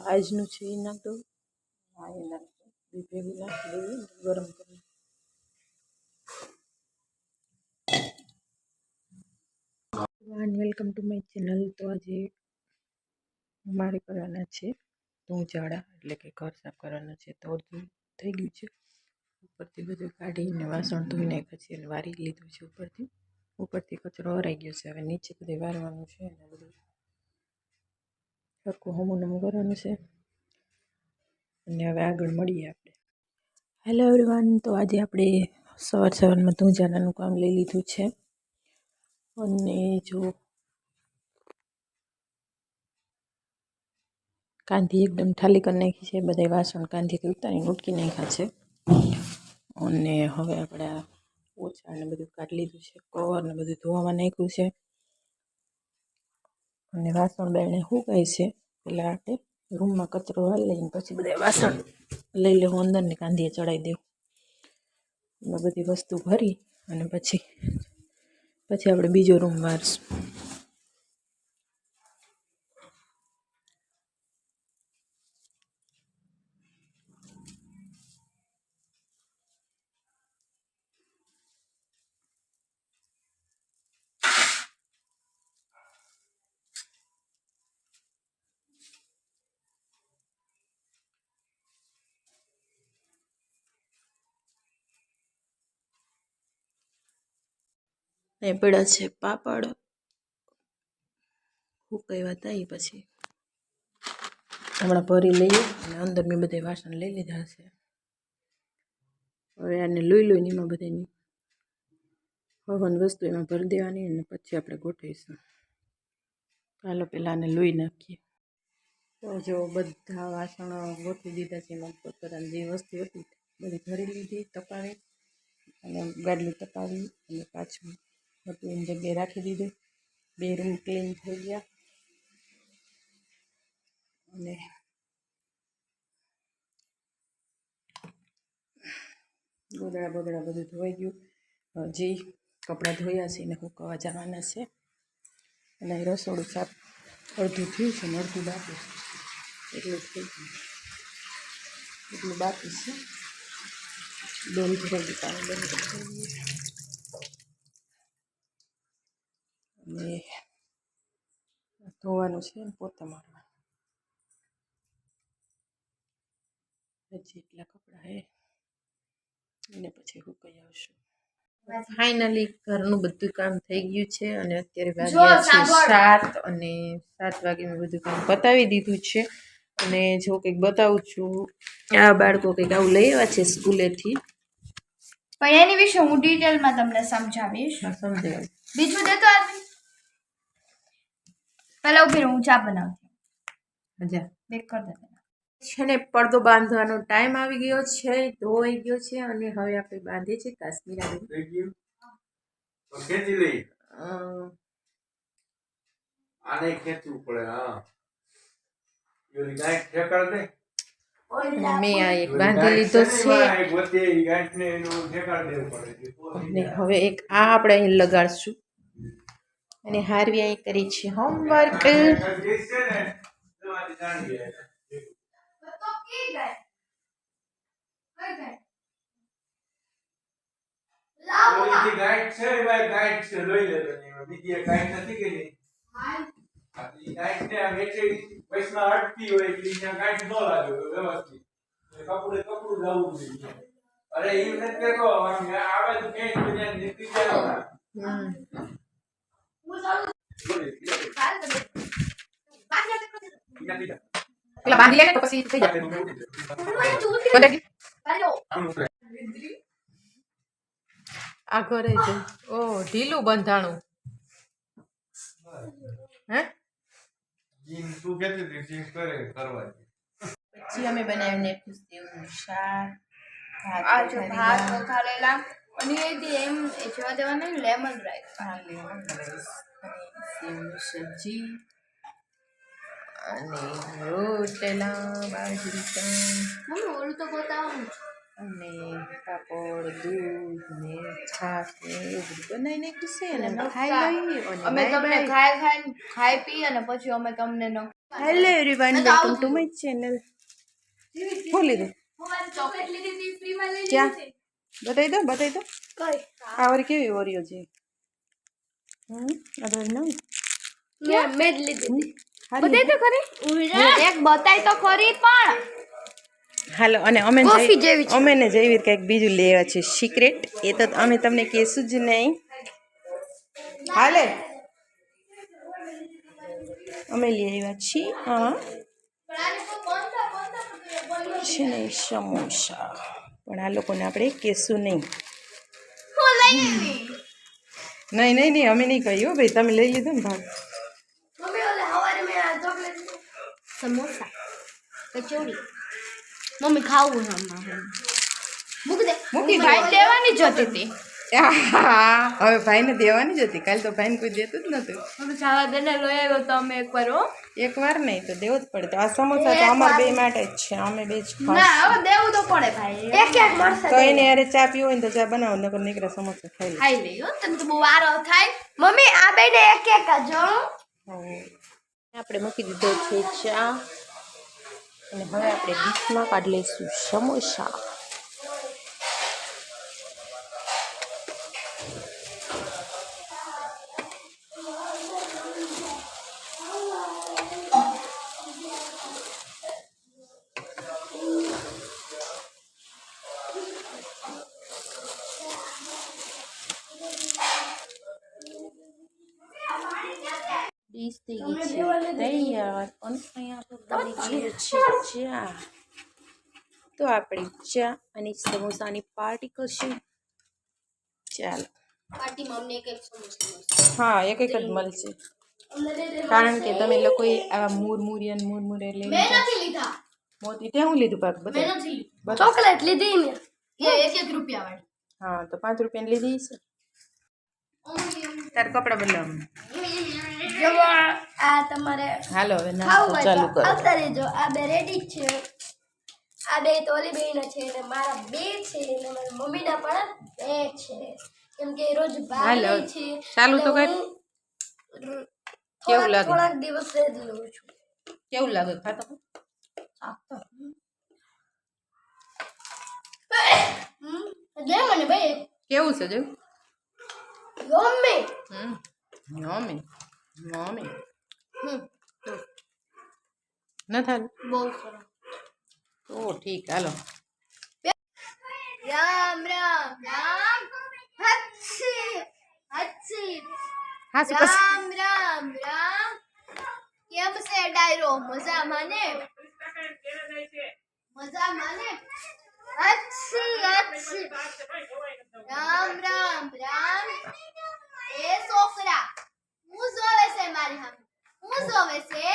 આજનું છે એ નાખ દઉં હા એ નાખ દઉં બે ભેગું નાખી દઈએ ને ગરમ કરી and welcome to my channel તો આજે મારે કરવાના છે તું જાડા એટલે કે ઘર સાફ કરવાના છે તો અડધું થઈ ગયું છે ઉપરથી બધું કાઢીને વાસણ ધોઈ નાખ્યા છે અને વારી લીધું છે ઉપરથી. ઉપરથી કચરો વરાઈ ગયો છે. હવે નીચે બધું વારવાનું છે અને બધું સરખું હમું નમું કરવાનું છે. અને હવે આગળ મળીએ આપણે. હેલો એવરીવન તો આજે આપણે સવાર સવારમાં ધૂંજાનાનું કામ લઈ લીધું છે. અને જો કાંધી એકદમ ઠાલી કરી નાખી છે. બધા વાસણ કાંધીથી ઉતારીને ઉટકી નાખ્યા છે. અને હવે આપણે આ ઓછા ને બધું કાઢી લીધું છે કવર ને બધું ધોવામાં નાખ્યું છે. અને વાસણ બેને સુકાય છે એટલે આપણે રૂમમાં કચરો હાલ લઈને પછી બધા વાસણ લઈ લેવું અંદરની કાંધીએ ચડાવી દેવું. એમાં બધી વસ્તુ ભરી અને પછી પછી આપણે બીજો રૂમ વારશું. એ પડ્યા છે પાપડ. હું હતા એ પછી? હમણાં ભરી લઈએ અને અંદર મેં બધા વાસણ લઈ લીધા છે. હવે આને લોહી લોઈને એમાં બધાની હવન વસ્તુ એમાં ભરી દેવાની અને પછી આપણે ગોઠવીશું. ચાલો પહેલાં આને લોહી નાખીએ. તો જો બધા વાસણો ગોઠવી દીધા છે, એમાં પોતપોતાની જે વસ્તુ હતી બધી ભરી લીધી, તપાવી અને ગાડલું તપાવી અને પાછું એની જગ્યાએ રાખી દીધું. બે રૂમ ક્લીન થઈ ગયા. અને ગોદડા બોદડા બધું ધોવાઈ ગયું. જે કપડાં ધોયા છે એને કવા જવાના છે. અને રસોડું સાફ અડધું થયું છે ને અડધું બાકી એટલું થઈ ગયું. એટલું બાકી છે. બેન ધીરજી પાણી બંધ કરી અને ધોવાનું છે પોતા મારવાનું. જેટલા કપડાં હે અને પછી હુકાઈ આવશું. ફાઇનલી ઘરનું બધું કામ થઈ ગયું છે અને અત્યારે વાગ્યા છે સાત અને સાત વાગે મેં બધું કામ પતાવી દીધું છે. અને જો કંઈક બતાવું છું આ બાળકો કંઈક આવું લઈ આવ્યા છે સ્કૂલેથી. પણ એની વિશે હું ડિટેલમાં તમને સમજાવીશ. સમજાવીશ બીજું તો આદમી પહેલા ઊભી રહો, હું ચા બનાવતી મજા બેક કર દે છે ને પડદો બાંધવાનો ટાઈમ આવી ગયો છે ધોવાઈ ગયો છે અને હવે આપણે બાંધીએ છીએ કાશ્મીર આવી. આને ખેંચવું પડે હા. મેં આ એક બાંધી લીધો છે એક વચ્ચે ઈ ગાંઠને એનું ઠેકાડ દેવું પડે. તો અને હવે એક આ આપણે અહીં લગાડશું. અને હારવી અહીં કરી છે હોમવર્ક જે છે ને તમારી જાણી જાય ઓલી જે ગાંઠ છે એમાં એક ગાંઠ છે લઈ લે તમે એમાં. બીજી એક ગાંઠ નથી કે નહીં હા, તો ઈ ગાંઠને આમ હેઠે વચમાં અટકી હોય એટલે ઈ ગાંઠ ન લાગે વ્યવસ્થિત એટલે કપડે કપડું લાવવું જોઈએ અરે ઈ નથી કેતો આમ આવે તો ખેંચ બધા નીકળી જાય હમ પેલા બાંધી લે તો પછી થઈ જાય. આ ઘરે છે. ઓ ઢીલું બંધાણું. હે? જીન તું કેતી હતી જીન કરે કરવા પછી અમે બનાવીને સેવનું શાક ભાત આ જો ભાત વઘારેલા, વઘારેલા. અને એમ જોવા દેવાનું લેમન રાઈસ આ લેમન રાઈસ અને સેવની સબ્જી અને રોટલા બાજરી મમ્મી ઓલું તો બતાવવાનું અને પાપડ દૂધ ને છાશ ને એવું બધું બનાવી નાખ્યું છે અને ખાઈ લઈએ અમે તમને ખાઈ ખાઈ ખાઈ પી અને પછી અમે તમને ન hello everyone welcome to my channel ખોલી દો ચોકલેટ લીધી. હતી ફ્રીમાં લઈ ક્યાં? બતાવી દો બતાવી દો. આ વળી કેવી ઓરિયો છે? હમ આ નવી. મેં મેં જ લીધી હતી. તો ખરી. એક બતાય તો ખરી પણ. હાલો અને અમે જેવી અમે ને જયવીર કંઈક બીજું લેવા છે સિક્રેટ એ તો અમે તમને કહેશું જ નહીં. હાલે. અમે લઈ આવ્યા છીએ હા. છે ને સમોસા. પણ આ લોકોને આપણે કહેશું નહીં. હું લઈ આવી. નહીં નહીં નહીં અમે નહીં કહ્યું ભાઈ તમે લઈ લીધો ને ભાગ. મમ્મી ઓલે હવારે મેં આ ચોકલેટ સમોસા કચોરી. મમ્મી ખાવું મૂકી દે. મૂકી ભાઈ લેવાની જતી હતી હવે ભાઈને દેવાની જ હતી. કાલે તો ભાઈને કોઈ દેતું જ નતું. હવે જવા દે ને લઈ આવ્યો તો અમે એક વાર હો. એક નહીં તો દેવું જ પડે. આ સમોસા તો અમાર બે માટે જ છે. અમે બે જ ના હવે દેવું તો પડે ભાઈ. એક એક મળશે તો એને અરે ચા પીવો હોય તો ચા બનાવો નકર નીકળે સમોસા ખાઈ લે. ખાઈ લઈ હો. તને તો બહુ વારો થાય. મમ્મી આ બેને એક એક જ આપણે મૂકી દીધો છે ચા. અને હવે આપણે ડીશમાં કાઢી લઈશું સમોસા. ડીશ થઈ ગઈ છે તૈયાર અને અહીંયા બની છે ચા તો આપણે ચા અને સમોસાની પાર્ટી કરશું. ચાલો. હા એક એક જ મળશે. કારણ કે તમે લોકોએ આવા મુરમુરિયન મુરમુરે લઈ લીધા. મોતી ત્યાં હું લીધું પાક? બધા. ચોકલેટ લીધી ને એ એક એક રૂપિયા વાળી. હા તો પાંચ રૂપિયાની લીધી છે તાર કપડાં બદલાવાનું જો આ તમારે હાલો હવે નાસ્તો ચાલુ કરો. આવતા રહેજો. આ બે રેડી છે. આ બે તો ઓલી બેન છે અને મારા બે છે અને મારા મમ્મીના પણ બે છે. કેમ કે રોજ બહાર. છે. ચાલુ તો કર. કેવું થોડાક- લાગે? થોડાક દિવસ જ લઉં છું. કેવું લાગે? ખાતો? દે મને ભાઈ. કેવું છે જો ગમે. હમ મમ્મી મમ્મી. હમ. ન થાય બહુ સરસ તો ઠીક હાલો. રામ રામ રામ. હચ્છી હચ્છી હા શું રામ રામ રામ. કેમ છે ડાયરો? મજા માને મજા માને અચ્છી અચ્છી રામ રામ રામ એ છોકરા હું જોવે છે મારી સામે હું